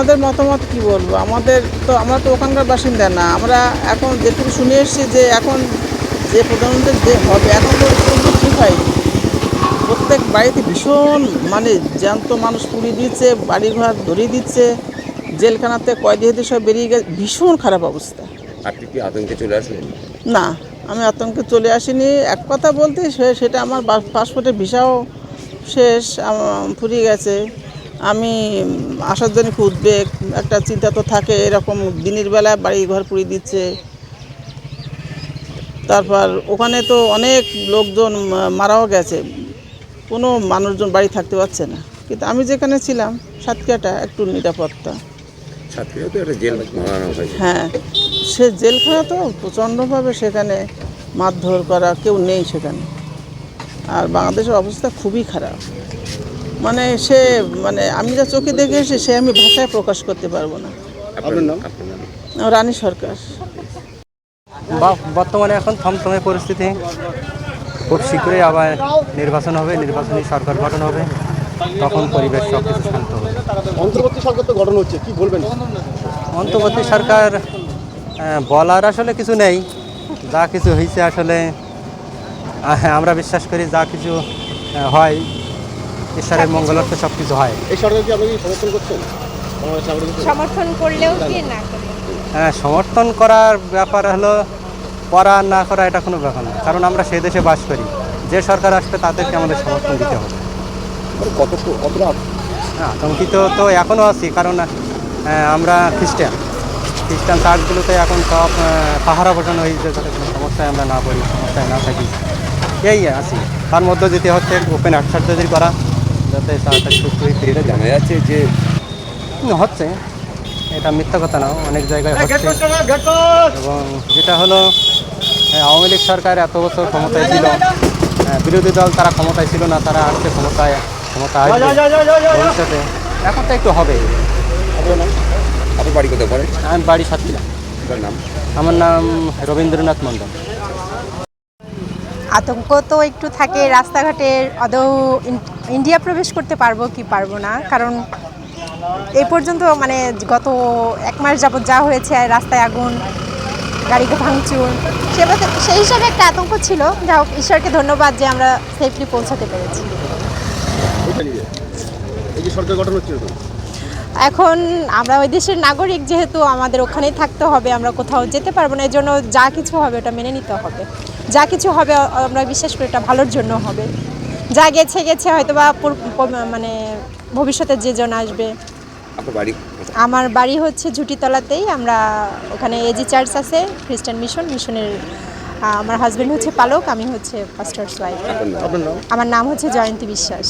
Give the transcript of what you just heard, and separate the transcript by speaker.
Speaker 1: আমাদের মতামত কি বলব? আমাদের তো আমরা তো ওখানকার বাসিন্দা না। আমরা এখন যেটুকু শুনে এসেছি যে এখন যে প্রধানমন্ত্রী যে হবে এখন তো ঠিক হয়নি প্রত্যেক বাড়িতে ভীষণ মানে জ্যান্ত মানুষ পুড়িয়ে দিচ্ছে বাড়িঘর ধরিয়ে দিচ্ছে জেলখানাতে কয়েদি হতে সব বেরিয়ে গেছে। ভীষণ খারাপ অবস্থা।
Speaker 2: আপনি কি আতঙ্কে চলে আসলেন?
Speaker 1: না আমি আতঙ্কে চলে আসিনি। এক কথা বলতে সেটা আমার পাসপোর্টের ভিসাও শেষ ফুরিয়ে গেছে। আমি আসার জন্য খুব উদ্বেগ একটা চিন্তা তো থাকে এরকম দিনের বেলা বাড়ি ঘর পুড়িয়ে দিচ্ছে। তারপর ওখানে তো অনেক লোকজন মারাও গেছে। কোনো মানুষজন বাড়ি থাকতে পারছে না। কিন্তু আমি যেখানে ছিলাম সাতক্ষীরাটা একটু নিরাপত্তা। হ্যাঁ সে জেলখানা তো প্রচণ্ডভাবে সেখানে মারধর করা কেউ নেই সেখানে। আর বাংলাদেশের অবস্থা খুবই খারাপ। মানে সে মানে আমি যা চোখে দেখে এসে সে আমি ভাষায় প্রকাশ করতে পারব না। রানী সরকার।
Speaker 3: বর্তমানে এখন থমথমে পরিস্থিতি। খুব শীঘ্রই আবার নির্বাচন হবে নির্বাচনী সরকার গঠন হবে। তখন পরিবেশ সব কিছু শান্ত হবে।
Speaker 4: অন্তর্বর্তী সরকার তো গঠন হচ্ছে কি বলবেন?
Speaker 3: অন্তর্বর্তী সরকার বলার আসলে কিছু নেই। যা কিছু হয়েছে আসলে আহ, আমরা বিশ্বাস করি যা কিছু হয় ঈশ্বরের মঙ্গলার্থে সব কিছু হয়।
Speaker 4: এই সরকার কি আপনি সমর্থন করছেন বাংলাদেশ
Speaker 5: সমর্থন করলেও কি না
Speaker 3: হ্যাঁ সমর্থন করার ব্যাপার হলো করা না করা এটা কোনো ব্যাপার না। কারণ আমরা সে দেশে বাস করি। যে সরকার আসবে তাদেরকে আমাদের সমর্থন দিতে হবে।
Speaker 4: মানে কত
Speaker 3: হ্যাঁ, আতঙ্কিত তো এখনও আছি কারণ আমরা খ্রিস্টান। খ্রিস্টান চার্চগুলোতে এখন সব পাহারা বসানো হয়েছে যাতে কোনো সমস্যায় আমরা না পড়ি সমস্যায় না থাকি। এই আছি তার মধ্যে যেতে হচ্ছে ওপেন হার্ট সার্জারি করা যাতে তাড়াতাড়ি সুস্থ হয়ে
Speaker 2: এটা জানা যাচ্ছে যে
Speaker 3: হচ্ছে। এটা মিথ্যা কথা না অনেক জায়গায় হচ্ছে। এবং যেটা হলো আওয়ামী লীগ সরকার এত বছর ক্ষমতায় ছিল আহ, বিরোধী দল তারা ক্ষমতায় ছিল না তারা আসছে ক্ষমতায় ক্ষমতা আসবে। ভবিষ্যতে। এখন তো একটু হবে।
Speaker 2: আপনার বাড়ি কোথায়? পড়ে
Speaker 3: আমি বাড়ি সাতক্ষীরা।
Speaker 2: নাম?
Speaker 3: আমার নাম রবীন্দ্রনাথ মণ্ডল।
Speaker 5: আতঙ্ক তো একটু থাকে রাস্তাঘাটের আদৌ ইন্ডিয়া প্রবেশ করতে পারব কি পারব না? কারণ এই পর্যন্ত মানে গত এক মাস যাবৎ যা হয়েছে, রাস্তায় আগুন গাড়িকে ভাঙচুর, সে সেই হিসাবে একটা আতঙ্ক ছিল। যা হোক, ঈশ্বরকে ধন্যবাদ যে আমরা সেফলি পৌঁছাতে পেরেছি।
Speaker 4: সরকার গঠন হচ্ছে।
Speaker 5: এখন আমরা ওই দেশের নাগরিক যেহেতু আমাদের ওখানেই থাকতে হবে আমরা কোথাও যেতে পারব না এই জন্য যা কিছু হবে ওটা মেনে নিতে হবে। যা কিছু হবে আমরা বিশ্বাস করি এটা ভালোর জন্য হবে। যা গেছে গেছে হয়তো বা মানে ভবিষ্যতে যে জন আসবে।
Speaker 2: আপনার বাড়ি কোথায়?
Speaker 5: আমার বাড়ি হচ্ছে ঝুটিতলাতেই আমরা ওখানে এজি চার্চ আছে খ্রিস্টান মিশন মিশনের আমার হাজবেন্ড হচ্ছে পালক আমি হচ্ছে পাস্টার্স ওয়াইফ আমার নাম হচ্ছে জয়ন্তী বিশ্বাস.